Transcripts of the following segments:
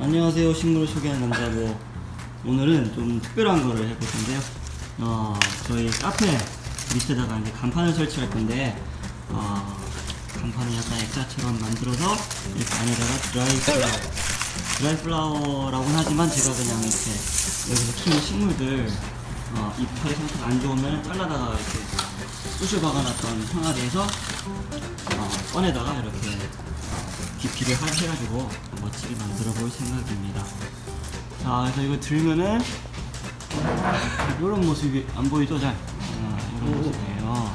안녕하세요. 식물을 소개하는 남자고 오늘은 좀 특별한 거를 해볼 건데요. 어, 저희 카페 밑에다가 이제 간판을 설치할 건데 어, 간판을 약간 액자처럼 만들어서 이렇게 안에다가 드라이 플라워 드라이 플라워라고는 하지만 제가 그냥 이렇게 여기서 키우는 식물들 어, 이파리 상태가 안 좋으면 잘라다가 이렇게 쑤셔 박아놨던 항아리에서 어, 꺼내다가 이렇게 깊이를 하- 해가지고 멋지게 만들어 볼 생각입니다. 자, 그래서 이거 들면은 이런 모습이 안 보이죠, 잘? 아, 이런 모습이에요.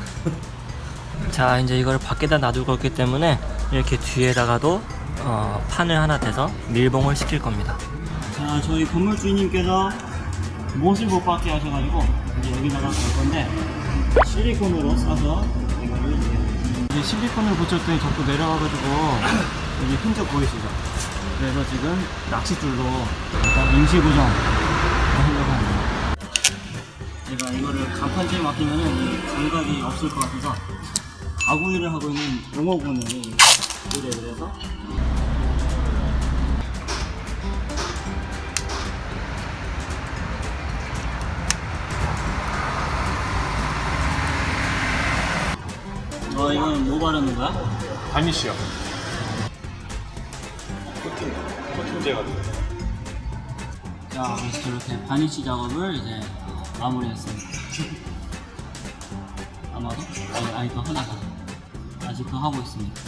자, 이제 이걸 밖에다 놔둘 거기 때문에 이렇게 뒤에다가도 어, 판을 하나 대서 밀봉을 시킬 겁니다. 자, 저희 건물 주인님께서 못을 못 받게 하셔가지고 이제 여기다가 갈 건데 실리콘으로 싸서 이거를 이제 실리콘을 붙였더니 자꾸 내려와가지고 여기 흔적 보이시죠? 그래서 지금 낚싯줄로 일단 임시 고정 하려고 합니다. 제가 이거를 간판지에 맡기면은 이 감각이 없을 것 같아서 가구 일을 하고 있는 농어군이 의뢰를 해서 어 이건 뭐 바르는 거야? 바니쉬요. 돼요. 자, 그래서 저렇게 바니쉬 작업을 이제 마무리했습니다. 아마도? 그 하나가. 아직 그 하고 있습니다.